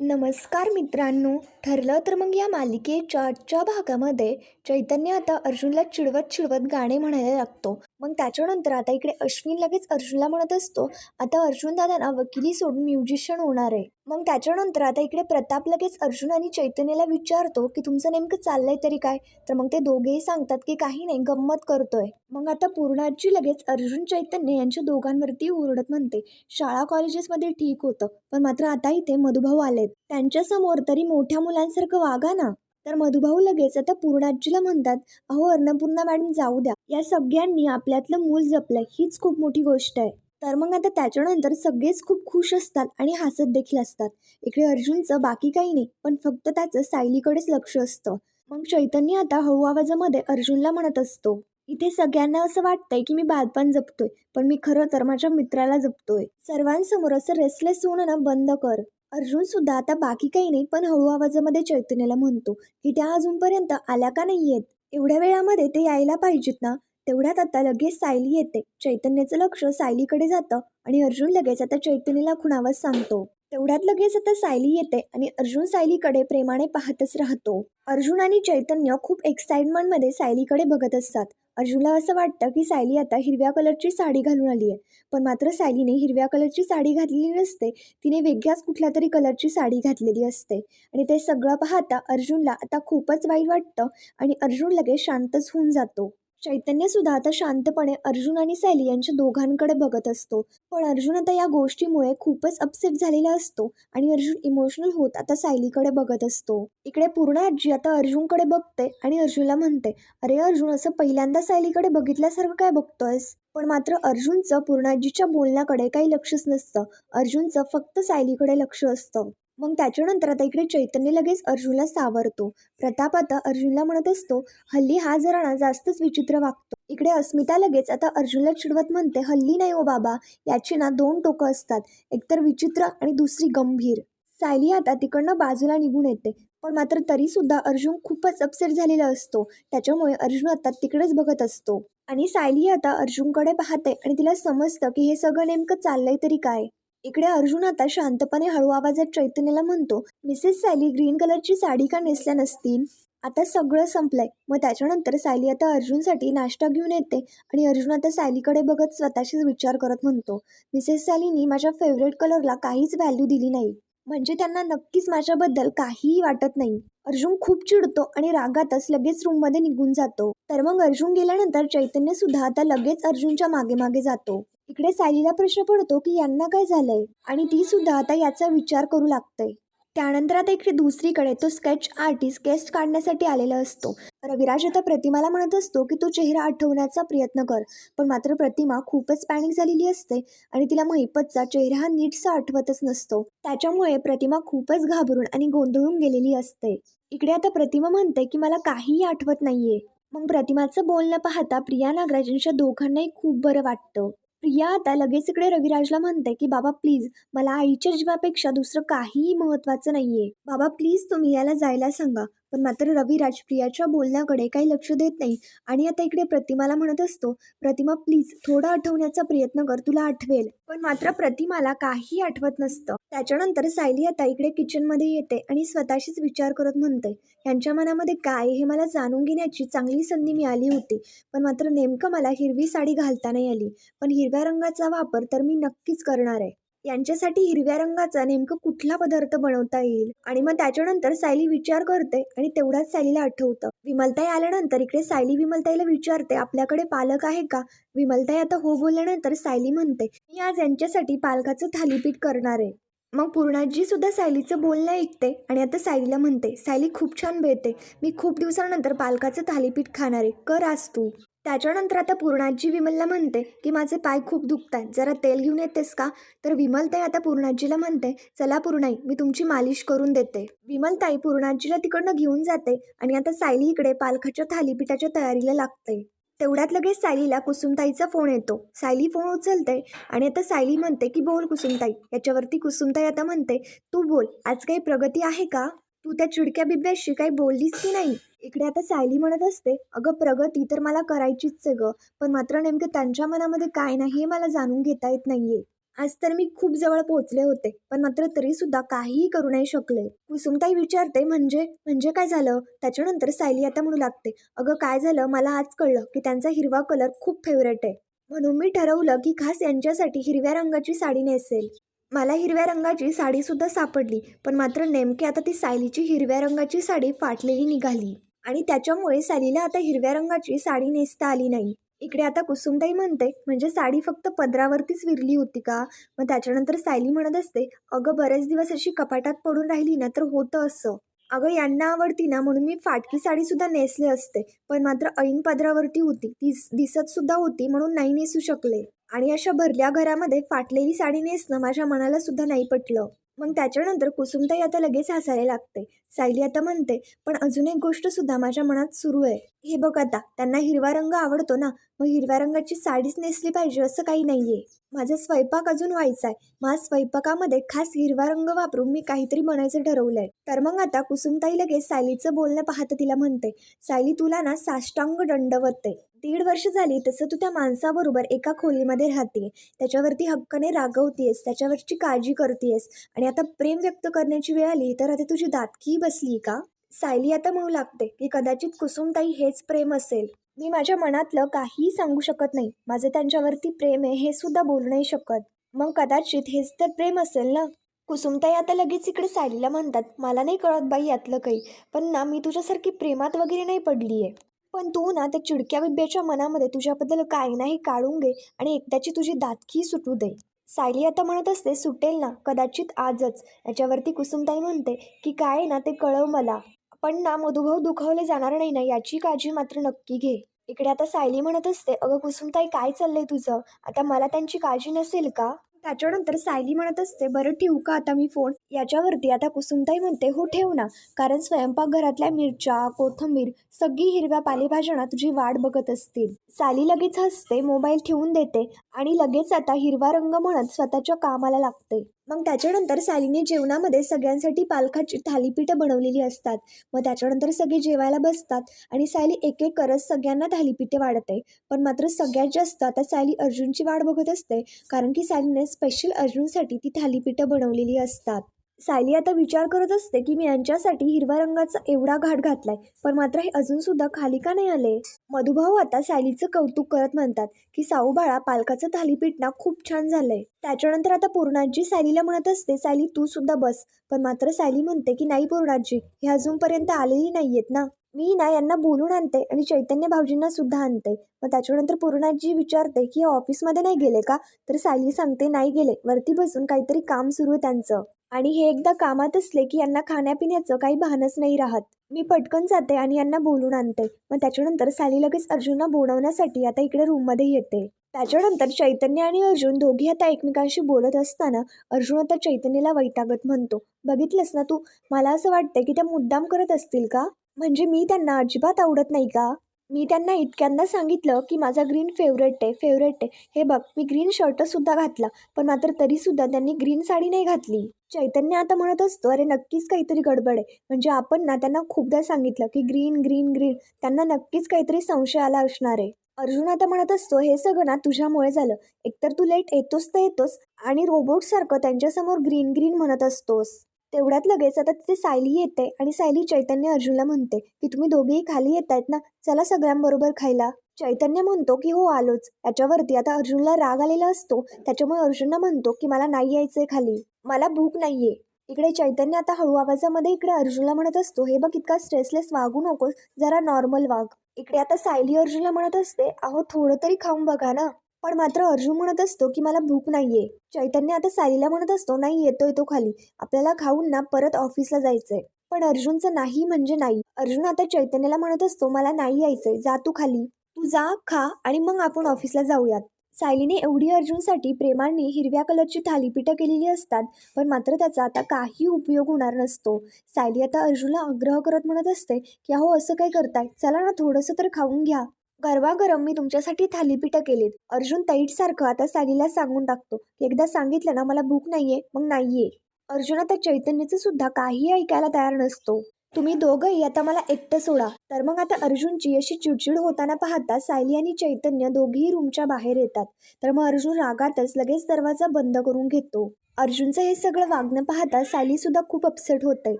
नमस्कार मित्रांनो ठरलं तर मग या मालिकेच्या आजच्या भागामध्ये चैतन्य आता अर्जुनला चिडवत चिडवत गाणे म्हणायला लागतो. मग त्याच्यानंतर आता इकडे अश्विन लगेच अर्जुनला म्हणत असतो आता अर्जुन दादांना वकिली सोडून म्युझिशियन होणार आहे. मग त्याच्यानंतर आता इकडे प्रताप लगेच अर्जुन आणि चैतन्याला विचारतो की तुमचं नेमकं चाललंय तरी काय? तर मग ते दोघेही सांगतात की काही नाही गंमत करतोय. मग आता पूर्णाजी लगेच अर्जुन चैतन्य यांच्या दोघांवरती ओरडत म्हणते शाळा कॉलेजेसमध्ये ठीक होतं पण मात्र आता इथे मधुभाऊ आलेत. त्यांच्यासमोर तरी मोठ्या मुलांसारखं वागा ना. तर मधुभाऊ लगेच आता पूर्णाजीला म्हणतात अहो अन्नपूर्णा मॅडम जाऊ द्या. या सगळ्यांनी आपल्यातलं मूल जपलंय हीच खूप मोठी गोष्ट आहे. तर मग आता त्याच्यानंतर सगळेच खूप खुश असतात आणि हसत देखील असतात. इकडे अर्जुनचं बाकी काही नाही पण फक्त त्याचं सायलीकडेच लक्ष असतं. मग चैतन्य आता हळू आवाजामध्ये अर्जुनला म्हणत असतो इथे सगळ्यांना असं वाटतंय की मी बालपण जपतोय पण मी खरं तर माझ्या मित्राला जपतोय. सर्वांसमोर असं रेसलेस होणं ना बंद कर. अर्जुन सुद्धा आता बाकी काही नाही पण हळू आवाजामध्ये चैतन्याला म्हणतो की त्या अजूनपर्यंत आल्या का नाही आहेत एवढ्या वेळामध्ये ते यायला पाहिजेत ना तेवढ्यात आता लगेच सायली येते. चैतन्याचं लक्ष सायलीकडे जातं आणि अर्जुन लगेच आता चैतन्याला खुणावत सांगतो. तेवढ्यात लगेच आता सायली येते आणि अर्जुन सायलीकडे प्रेमाने पाहतच राहतो. अर्जुन आणि चैतन्य खूप एक्साइटमेंटमध्ये सायलीकडे बघत असतात. अर्जुनला असं वाटतं की सायली आता हिरव्या कलरची साडी घालून आली आहे. पण मात्र सायलीने हिरव्या कलरची साडी घातलेली नसते. तिने वेगळ्याच कुठल्या तरी कलरची साडी घातलेली असते. आणि ते सगळं पाहता अर्जुनला आता खूपच वाईट वाटतं आणि अर्जुन लगेच शांतच होऊन जातो. चैतन्य सुद्धा आता शांतपणे अर्जुन आणि सायली यांच्या दोघांकडे बघत असतो. पण अर्जुन आता या गोष्टीमुळे खूपच अपसेट झालेला असतो आणि अर्जुन इमोशनल होत आता सायलीकडे बघत असतो. इकडे पूर्ण आजी आता अर्जुनकडे बघते आणि अर्जुनला म्हणते अरे अर्जुन असं पहिल्यांदा सायलीकडे बघितल्यासारखं काय बघतोयस? पण मात्र अर्जुनचं पूर्णाजीच्या बोलण्याकडे काही लक्षच नसतं. अर्जुनचं फक्त सायलीकडे लक्ष असतं. मग त्याच्यानंतर आता इकडे चैतन्य लगेच अर्जुनला सावरतो. प्रताप आता अर्जुनला म्हणत असतो हल्ली हा जरा ना जास्तच विचित्र वागतो. इकडे अस्मिता लगेच आता अर्जुनला चिडवत म्हणते हल्ली नाही हो बाबा याची ना दोन टोकं असतात एकतर विचित्र आणि दुसरी गंभीर. सायली आता तिकडनं बाजूला निघून येते पण मात्र तरी सुद्धा अर्जुन खूपच अपसेट झालेला असतो. त्याच्यामुळे अर्जुन आता तिकडेच बघत असतो. आणि सायली आता अर्जुनकडे पाहते आणि तिला समजतं की हे सगळं नेमकं चाललंय तरी काय. इकडे अर्जुन आता शांतपणे हळू आवाजात चैतन्याला म्हणतो मिसेस सायली ग्रीन कलरची साडी का नेसल्या नसतील? आता सगळं संपलंय. मग त्याच्यानंतर सायली आता अर्जुनसाठी नाश्ता घेऊन येते आणि अर्जुन आता सायलीकडे बघत स्वतःशीच विचार करत म्हणतो मिसेस सायलीनी माझ्या फेवरेट कलरला काहीच व्हॅल्यू दिली नाही. म्हणजे त्यांना नक्कीच माझ्याबद्दल काहीही वाटत नाही. अर्जुन खूप चिडतो आणि रागातच लगेच रूममध्ये निघून जातो. तर मग अर्जुन गेल्यानंतर चैतन्य सुद्धा आता लगेच अर्जुनच्या मागे मागे जातो. इकडे सायलीला प्रश्न पडतो की यांना काय झालंय? आणि ती सुद्धा आता याचा विचार करू लागते त्यानंतर आता इकडे दुसरीकडे तो स्केच आर्टिस्ट गेस्ट काढण्यासाठी आलेला असतो. रविराज आता प्रतिमाला म्हणत असतो की तो चेहरा आठवण्याचा प्रयत्न कर. पण मात्र प्रतिमा खूपच पॅनिक झालेली असते आणि तिला महिपतचा चेहरा हा नीटसा आठवतच नसतो. त्याच्यामुळे प्रतिमा खूपच घाबरून आणि गोंधळून गेलेली असते. इकडे आता प्रतिमा म्हणते की मला काहीही आठवत नाहीये. मग प्रतिमाचं बोलणं पाहता प्रिया नागराजांच्या दोघांनाही खूप बरं वाटतं. प्रिया आता लगेच इकडे रविराजला म्हणते की बाबा प्लीज मला आईच्या जीवापेक्षा दुसरं काहीही महत्त्वाचं नाहीये. बाबा प्लीज तुम्ही याला जायला सांगा. पण मात्र रविराज प्रियाच्या बोलण्याकडे काही लक्ष देत नाही आणि आता इकडे प्रतिमाला म्हणत असतो प्रतिमा प्लीज थोडं आठवण्याचा प्रयत्न कर तुला आठवेल. पण मात्र प्रतिमाला काही आठवत नसतं. त्याच्यानंतर सायली आता इकडे किचनमध्ये येते आणि स्वतःशीच विचार करत म्हणते यांच्या मनामध्ये काय हे मला जाणून घेण्याची चांगली संधी मिळाली होती पण मात्र नेमकं मला हिरवी साडी घालता नाही आली. पण हिरव्या रंगाचा वापर तर मी नक्कीच करणार आहे. यांच्यासाठी हिरव्या रंगाचा नेमकं कुठला पदार्थ बनवता येईल? आणि मग त्याच्यानंतर सायली विचार करते आणि तेवढ्याच सायलीला आठवतं. विमलताई आल्यानंतर इकडे सायली विमलताईला विचारते आपल्याकडे पालक आहे का? विमलताई आता हो बोलल्यानंतर सायली म्हणते मी आज यांच्यासाठी पालकाचं थालीपीठ करणार आहे. मग पूर्णाजी सुद्धा सायलीचं बोलणं ऐकते आणि आता सायलीला म्हणते सायली खूप छान भेटते मी खूप दिवसानंतर पालकाचं थालीपीठ खाणार आहे. कर आज तू. त्याच्यानंतर आता पूर्णाजी विमलला म्हणते की माझे पाय खूप दुखत आहेत जरा तेल घेऊन येतेस का? तर विमलताई आता पूर्णाजीला म्हणते चला पूर्णाई मी तुमची मालिश करून देते. विमलताई पूर्णाजीला तिकडनं घेऊन जाते आणि आता सायली इकडे पालखाच्या थालीपीठाच्या तयारीला लागते. तेवढ्यात लगेच सायलीला कुसुमताईचा फोन येतो. सायली फोन उचलते आणि आता सायली म्हणते की बोल कुसुमताई. याच्यावरती कुसुमताई आता म्हणते तू बोल आज काही प्रगती आहे का? तू त्या चिडक्या बिब्याशी काही बोललीस की नाही? इकडे आता सायली म्हणत असते अगं प्रगती तर मला करायचीच आहे गं पण मात्र नेमकं त्यांच्या मनामध्ये काय नाही हे मला जाणून घेता येत नाहीये. आज तर मी खूप जवळ पोहोचले होते पण मात्र तरीसुद्धा काहीही करू नाही शकले. कुसुमताई विचारते म्हणजे म्हणजे काय झालं? त्याच्यानंतर सायली आता म्हणू लागते अगं काय झालं? मला आज कळलं की त्यांचा हिरवा कलर खूप फेवरेट आहे. म्हणून मी ठरवलं की खास यांच्यासाठी हिरव्या रंगाची साडी नेसेल. मला हिरव्या रंगाची साडीसुद्धा सापडली पण मात्र नेमकी आता ती सायलीची हिरव्या रंगाची साडी फाटलेली निघाली. आणि त्याच्यामुळे सायलीला आता हिरव्या रंगाची साडी नेसता आली नाही. इकडे आता कुसुमताई म्हणते म्हणजे साडी फक्त पदरावरतीच विरली होती का? मग त्याच्यानंतर सायली म्हणत असते अगं बरेच दिवस अशी कपाटात पडून राहिली ना तर होतं असं. अगं यांना आवडती ना म्हणून मी फाटकी साडीसुद्धा नेसले असते. पण मात्र ऐन पदरावरती होती ती दिसत सुद्धा होती म्हणून नाही नेसू शकले. आणि अशा भरल्या घरामध्ये फाटलेली साडी नेसणं माझ्या मनाला सुद्धा नाही पटलं. मग त्याच्यानंतर कुसुमताई आता लगेच हसायला लागते. सायली आता म्हणते पण अजून एक गोष्ट सुद्धा माझ्या मनात सुरू आहे. हे बघ आता त्यांना हिरवा रंग आवडतो ना मग हिरव्या रंगाची साडीच नेसली पाहिजे असं काही नाहीये. माझा स्वयंपाक अजून व्हायचा आहे. माझ्या स्वयंपाकामध्ये खास हिरवा रंग वापरून मी काहीतरी बनायचं ठरवलंय. तर मग आता कुसुमताई लगेच सायलीचं बोलणं पाहतं तिला म्हणते सायली तुला ना साष्टांग दंडवत. आहे दीड वर्ष झाली तसं तू त्या माणसाबरोबर एका खोलीमध्ये राहते त्याच्यावरती हक्काने रागवतीयस त्याच्यावरची काळजी करतेयस आणि आता प्रेम व्यक्त करण्याची वेळ आली तर आता तुझी दातकी बसली का? सायली आता म्हणू लागते की कदाचित कुसुमताई हेच प्रेम असेल. मी माझ्या मनातलं काहीही सांगू शकत नाही. माझं त्यांच्यावरती प्रेम आहे हे सुद्धा बोलू नाही शकत. मग कदाचित हेच तर प्रेम असेल ना? कुसुमताई आता लगेच इकडे सायलीला म्हणतात मला नाही कळत बाई यातलं काही पण ना मी तुझ्यासारखी प्रेमात वगैरे नाही पडली आहे पण तू ना त्या चिडक्या बिब्याच्या मनामध्ये तुझ्याबद्दल काही नाही काढून घे आणि एकदाची तुझी दातकी सुटू दे. सायली आता म्हणत असते सुटेल ना? कदाचित आजच. याच्यावरती कुसुमताई म्हणते की काय आहे ना ते कळव मला. पण ना मधुभाऊ दुखावले जाणार नाही ना याची काळजी मात्र नक्की घे. इकडे आता सायली म्हणत असते अगं कुसुमताई काय चाललंय तुझं? आता मला त्यांची काळजी नसेल का? त्याच्यानंतर सायली म्हणत असते बरं ठेवू का आता मी फोन? याच्यावरती आता कुसुमताई म्हणते हो ठेव ना. कारण स्वयंपाकघरातल्या मिरच्या कोथंबीर सगळी हिरव्या पालेभाज्यांना तुझी वाट बघत असतील. साली लगेच हसते मोबाईल ठेवून देते. आणि लगेच आता हिरवा रंग म्हणत स्वतःच्या कामाला लागते. मग त्याच्यानंतर सालीने जेवणामध्ये सगळ्यांसाठी पालखाची थालीपीठं बनवलेली असतात. मग त्याच्यानंतर सगळे जेवायला बसतात आणि सायली एक एक करत सगळ्यांना थालीपीठे वाढते. पण मात्र सगळ्यात जास्त आता सायली अर्जुनची वाट बघत असते कारण की सायलीने स्पेशल अर्जुनसाठी ती थालीपीठं बनवलेली असतात. सायली आता विचार करत असते की मी यांच्यासाठी हिरव्या रंगाचा एवढा घाट घातलाय पण मात्र हे अजूनसुद्धा खाली का नाही आले? मधुभाऊ आता सायलीचं कौतुक करत म्हणतात की साऊ बाळा पालकाचं थालीपीठ ना खूप छान झालंय. त्याच्यानंतर आता पूर्णाजी सायलीला म्हणत असते सायली तू सुद्धा बस. पण मात्र सायली म्हणते की नाही पूर्णाजी हे अजूनपर्यंत आलेली नाहीयेत ना. मी ना यांना बोलून आणते आणि चैतन्य भाऊजींना सुद्धा आणते. मग त्याच्यानंतर पूर्णाजी विचारते की ऑफिसमध्ये नाही गेले का? तर सायली सांगते नाही गेले. वरती बसून काहीतरी काम सुरू आहे त्यांचं. आणि हे एकदा कामात असले की यांना खाण्यापिण्याचं काही भानच नाही राहत. मी पटकन जाते आणि यांना बोलून आणते. मग त्याच्यानंतर साली लगेच अर्जुनला बोलवण्यासाठी आता इकडे रूममध्ये येते. त्याच्यानंतर चैतन्य आणि अर्जुन दोघे आता एकमेकांशी बोलत असताना अर्जुन आता चैतन्यला वैतागत म्हणतो बघितलंस ना तू? मला असं वाटतं की त्या मुद्दाम करत असतील का? म्हणजे मी त्यांना अजिबात आवडत नाही का? मी त्यांना इतक्यांदा सांगितलं की माझा ग्रीन फेवरेट आहे फेवरेट आहे. हे बघ मी ग्रीन शर्टसुद्धा घातला पण मात्र तरीसुद्धा त्यांनी ग्रीन साडी नाही घातली. चैतन्य आता म्हणत असतो अरे नक्कीच काहीतरी गडबड आहे. म्हणजे आपण ना त्यांना खूपदा सांगितलं की ग्रीन ग्रीन ग्रीन त्यांना नक्कीच काहीतरी संशय आला असणार आहे. अर्जुन आता म्हणत असतो हे सगळं ना तुझ्यामुळे झालं. एकतर तू लेट येतोस तर येतोस आणि रोबोटसारखं त्यांच्यासमोर ग्रीन ग्रीन म्हणत असतोस. तेवढ्यात लगेच आता तिथे सायली येते आणि सायली चैतन्य अर्जुनला म्हणते की तुम्ही दोघेही खाली येत आहेत ना चला सगळ्यांबरोबर खायला. चैतन्य म्हणतो की हो आलोच. याच्यावरती आता अर्जुनला राग आलेला असतो. त्याच्यामुळे अर्जुनला म्हणतो की मला नाही यायचंय खाली. मला भूक नाहीये. इकडे चैतन्य आता हळू आवाजामध्ये इकडे अर्जुनला म्हणत असतो हे बघ इतका स्ट्रेसलेस वागू नकोस. जरा नॉर्मल वाग. इकडे आता सायली अर्जुनला म्हणत असते अहो थोडं तरी खाऊन बघा ना. पण मात्र अर्जुन म्हणत असतो की मला भूक नाही आहे चैतन्य आता सायलीला म्हणत असतो नाही येतोय तो खाली. आपल्याला खाऊन ना परत ऑफिसला जायचंय. पण अर्जुनचं नाही म्हणजे नाही. अर्जुन आता चैतन्याला म्हणत असतो मला नाही यायचंय. जा तू खाली. तू जा खा आणि मग आपण ऑफिसला जाऊयात. सायलीने एवढी अर्जुनसाठी प्रेमाने हिरव्या कलरची थालीपीठं केलेली असतात पण मात्र त्याचा आता काही उपयोग होणार नसतो. सायली आता अर्जुनला आग्रह करत म्हणत असते की अहो असं काय करताय? चला ना थोडंसं तर खाऊन घ्या. गरवागरम मी तुमच्यासाठी थालीपीठं केलीत. अर्जुन सारखं आता सालीला सांगून टाकतो. की एकदा सांगितलं ना मला भूक नाहीये मग नाहीये. अर्जुन आता चैतन्याचं सुद्धा काही ऐकायला तयार नसतो. तुम्ही दोघंही आता मला एकटं सोडा. तर मग आता अर्जुनची अशी चिडचिड होताना पाहता सायली आणि चैतन्य दोघेही रूमच्या बाहेर येतात. तर मग अर्जुन रागातच लगेच दरवाजा बंद करून घेतो. अर्जुनचं हे सगळं वागणं पाहता सायलीसुद्धा खूप अपसेट होते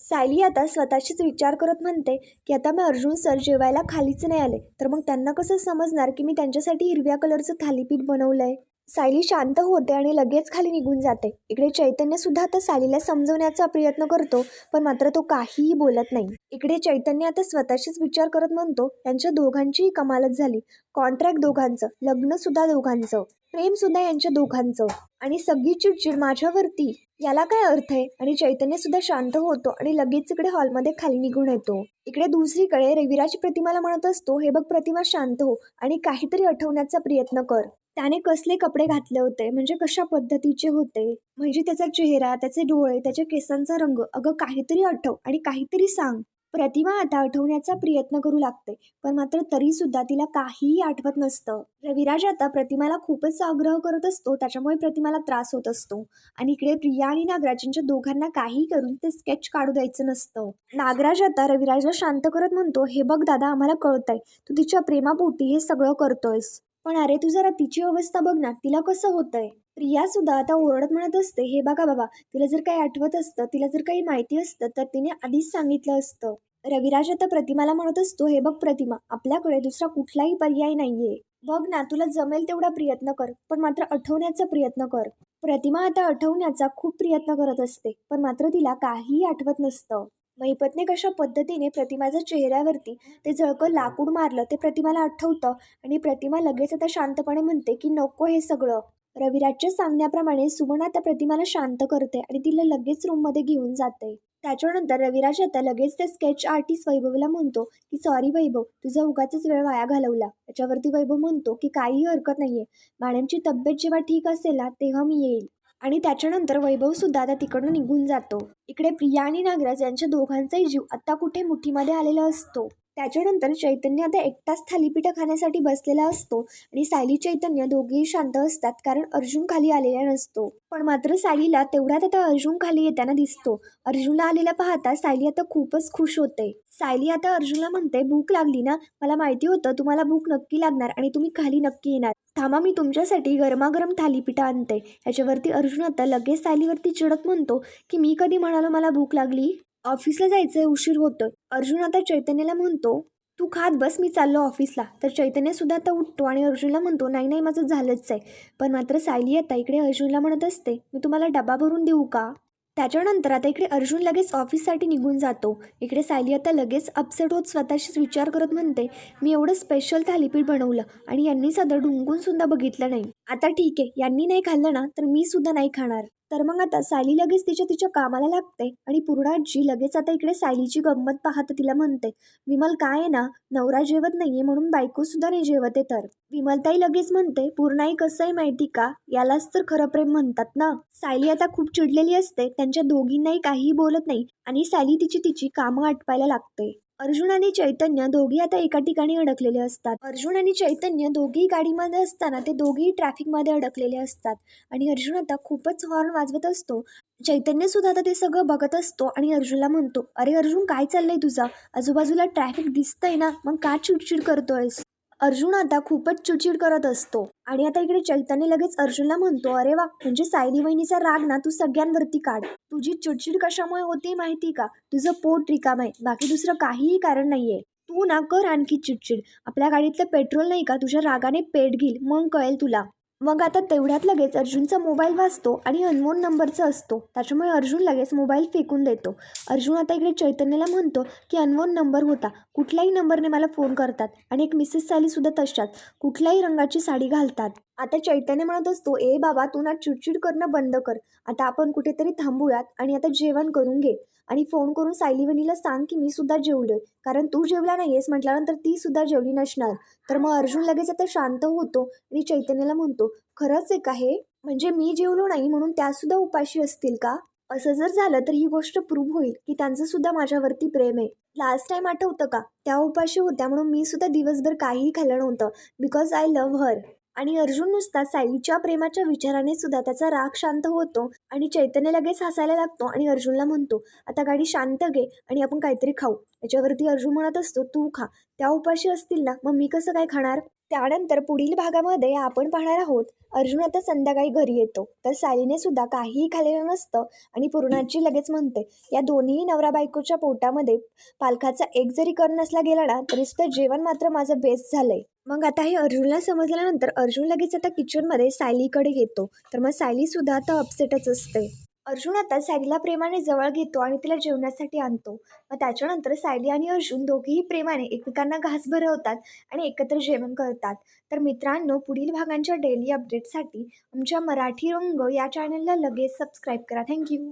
सायली आता स्वतःशीच विचार करत म्हणते की आता मी अर्जुन सर जेवायला खालीच नाही आले. तर मग त्यांना कसं समजणार की मी त्यांच्यासाठी हिरव्या कलरचं थालीपीठ बनवलं आहे सायली शांत होते आणि लगेच खाली निघून जाते. इकडे चैतन्य सुद्धा आता सायलीला समजवण्याचा प्रयत्न करतो पण मात्र तो काहीही बोलत नाही. इकडे चैतन्य आता स्वतःशीच विचार करत म्हणतो यांच्या दोघांचीही कमालच झाली. कॉन्ट्रॅक्ट दोघांचं लग्न सुद्धा दोघांचं प्रेम सुद्धा यांच्या दोघांचं. आणि सगळी चिडचिड माझ्यावरती. याला काय अर्थ आहे? आणि चैतन्य सुद्धा शांत होतो आणि लगेच इकडे हॉलमध्ये खाली निघून येतो. इकडे दुसरीकडे रविराज प्रतिमाला म्हणत असतो हे बघ प्रतिमा शांत हो आणि काहीतरी आठवण्याचा प्रयत्न कर. त्याने कसले कपडे घातले होते? म्हणजे कशा पद्धतीचे होते? म्हणजे त्याचा चेहरा त्याचे डोळे त्याच्या केसांचा रंग अगं काहीतरी आठव आणि काहीतरी सांग. प्रतिमा आता आठवण्याचा प्रयत्न करू लागते पण मात्र तरी सुद्धा तिला काहीही आठवत नसतं. रविराज आता प्रतिमाला खूपच आग्रह करत असतो त्याच्यामुळे प्रतिमाला त्रास होत असतो. आणि इकडे प्रिया आणि नागराजांच्या दोघांना काही करून ते स्केच काढू द्यायचं नसतं. नागराज आता रविराजला शांत करत म्हणतो हे बघ दादा आम्हाला कळतंय. तू तिच्या प्रेमापोटी हे सगळं करतोयस. पण अरे तू जरा तिची अवस्था बघ ना तिला कसं होतंय? प्रिया सुद्धा आता ओरडत म्हणत असते हे बघा बाबा तिला जर काही आठवत असतं तिला जर काही माहिती असतं तर तिने आधीच सांगितलं असतं. रविराज आता प्रतिमाला म्हणत असतो हे बघ प्रतिमा आपल्याकडे दुसरा कुठलाही पर्याय नाहीये. बघ ना तुला जमेल तेवढा प्रयत्न कर पण मात्र आठवण्याचा प्रयत्न कर. प्रतिमा आता आठवण्याचा खूप प्रयत्न करत असते पण मात्र तिला काहीही आठवत नसतं. महिपतने कशा पद्धतीने प्रतिमाच्या चेहऱ्यावरती ते जळकं लाकूड मारलं ते प्रतिमाला आठवतं आणि प्रतिमा लगेच आता शांतपणे म्हणते की नको हे सगळं. रविराजच्या सांगण्याप्रमाणे सुमना आता प्रतिमाला शांत करते आणि तिला लगेच रूममध्ये घेऊन जाते. त्याच्यानंतर रविराज आता लगेच त्या स्केच आर्टिस्ट वैभवला म्हणतो की सॉरी वैभव तुझा उगाच वेळ वाया घालवला. त्याच्यावरती वैभव म्हणतो की काहीही हरकत नाहीये. मॅडमची तब्येत जेव्हा ठीक असेल ना तेव्हा मी येईल. आणि त्याच्यानंतर वैभव सुद्धा आता तिकडून निघून जातो. इकडे प्रिया आणि नागराज यांच्या दोघांचाही जीव आता कुठे मुठीमध्ये आलेला असतो? त्याच्यानंतर चैतन्य आता एकटाच थालीपीठं खाण्यासाठी बसलेला असतो आणि सायली चैतन्य दोघेही शांत असतात कारण अर्जुन खाली आलेला नसतो. पण मात्र सायलीला तेवढ्यात आता अर्जुन खाली येताना दिसतो. अर्जुनला आलेला पाहता सायली आता खूपच खुश होते. सायली आता अर्जुनला म्हणते भूक लागली ना? मला माहिती होतं तुम्हाला भूक नक्की लागणार आणि तुम्ही खाली नक्की येणार. थांबा मी तुमच्यासाठी गरमागरम थालीपीठं आणते. ह्याच्यावरती अर्जुन आता लगेच सायलीवरती चिडत म्हणतो की मी कधी म्हणालो मला भूक लागली? ऑफिसला जायचंय उशीर होतोय. अर्जुन आता चैतन्याला म्हणतो तू खात बस मी चाललो ऑफिसला. तर चैतन्य सुद्धा आता उठतो आणि अर्जुनला म्हणतो नाही नाही माझं झालंच आहे. पण मात्र सायली आता इकडे अर्जुनला म्हणत असते मी तुम्हाला डबा भरून देऊ का? त्याच्यानंतर आता इकडे अर्जुन लगेच ऑफिससाठी निघून जातो. इकडे सायली आता लगेच अपसेट होत स्वतःशीच विचार करत म्हणते मी एवढं स्पेशल थालीपीठ बनवलं आणि यांनी साधं ढुंकून सुद्धा बघितलं नाही. आता ठीक आहे यांनी नाही खाल्लं ना तर मी सुद्धा नाही खाणार. तर मग आता सायली लगेच तिच्या तिच्या कामाला लागते आणि पूर्णाजी लगेच आता इकडे सायलीची गंमत पाहत तिला म्हणते विमल काय आहे ना नवरा जेवत नाहीये म्हणून बायको सुद्धा नाही जेवत आहे तर. विमलताई लगेच म्हणते पूर्णाई कसं आहे माहिती का? यालाच तर खरं प्रेम म्हणतात ना. सायली आता खूप चिडलेली असते त्यांच्या दोघींनाही काहीही बोलत नाही आणि सायली तिची तिची कामं आटपायला लागते. अर्जुन आणि चैतन्य दोघी आता एका ठिकाणी अडकलेले असतात. अर्जुन आणि चैतन्य दोघी गाडीमध्ये असताना ते दोघेही ट्रॅफिकमध्ये अडकलेले असतात. आणि अर्जुन आता खूपच हॉर्न वाजवत असतो. चैतन्य सुद्धा आता ते सगळं बघत असतो आणि अर्जुनला म्हणतो अरे अर्जुन काय चाललंय तुझा? आजूबाजूला ट्रॅफिक दिसतंय ना? मग का चिडचिड करतोयस? अर्जुन आता खूपच चिडचिड करत असतो. आणि आता इकडे चैतन्य लगेच अर्जुनला म्हणतो अरे वा म्हणजे सायली वहिनीचा राग ना तू सगळ्यांवरती काढ. तुझी चिडचिड कशामुळे होते माहिती का? तुझं पोट रिकाम आहे बाकी दुसरं काहीही कारण नाहीये. तू ना कर आणखी चिडचिड. आपल्या गाडीतलं पेट्रोल नाही का? तुझ्या रागाने पेट घेईल मग कळेल तुला. मग आता तेवढ्यात लगेच अर्जुनचा मोबाईल वाचतो आणि अनमोल नंबरचा असतो. त्याच्यामुळे अर्जुन लगेच मोबाईल फेकून देतो. अर्जुन आता इकडे चैतन्याला म्हणतो की अनमोल नंबर होता. कुठल्याही नंबरने मला फोन करतात आणि एक मिसेस सालीसुद्धा तशात कुठल्याही रंगाची साडी घालतात. आता चैतन्य म्हणत असतो ए बाबा तू ना चिडचिड करणं बंद कर. आता आपण कुठेतरी थांबूयात आणि आता जेवण करून घे. आणि फोन करून सायली वहिनीला सांग की मी सुद्धा जेवलोय. कारण तू जेवला नाहीयेस म्हटल्यानंतर ती सुद्धा जेवली नसणार. तर मग अर्जुन लगेच आता शांत होतो आणि चैतन्याला म्हणतो खरंच आहे का हे? म्हणजे मी जेवलो नाही म्हणून त्या सुद्धा उपाशी असतील का? असं जर झालं तर ही गोष्ट प्रूव्ह होईल की त्यांचं सुद्धा माझ्यावरती प्रेम आहे. लास्ट टाइम आठवतं का? त्या उपाशी होत्या म्हणून मी सुद्धा दिवसभर काहीही खाल्लं नव्हतं. बिकॉज आय लव्ह हर आणि अर्जुन नुसता सायलीच्या प्रेमाच्या विचाराने सुद्धा त्याचा राग शांत होतो आणि चैतन्य लगेच हसायला लागतो आणि अर्जुनला म्हणतो आता गाडी शांत घे आणि आपण काहीतरी खाऊ. याच्यावरती अर्जुन म्हणत असतो तू खा. त्या उपाशी असतील ना मग मी कसं काय खाणार? त्यानंतर पुढील भागामध्ये आपण पाहणार आहोत अर्जुन आता संध्याकाळी घरी येतो. तर सायलीने सुद्धा काहीही खाल्लेलं नसतं आणि पूर्णाची लगेच म्हणते या दोन्ही नवरा बायकोच्या पोटामध्ये पालखाचा एक जरी कर नसला गेला ना तरी सुद्धा जेवण मात्र माझं बेस्ट झालंय. मग आता हे अर्जुनला समजल्यानंतर अर्जुन लगेच आता किचनमध्ये सायलीकडे येतो. तर मग सायली सुद्धा आता अपसेटच असते. अर्जुन आता सायलीला प्रेमाने जवळ घेतो आणि तिला जेवणासाठी आणतो. मग त्याच्यानंतर सायली आणि अर्जुन दोघेही प्रेमाने एकमेकांना घास भरवतात आणि एकत्र जेवण करतात. तर मित्रांनो पुढील भागांच्या डेली अपडेटसाठी आमच्या मराठी रंग या चॅनलला लगेच सबस्क्राईब करा. थँक्यू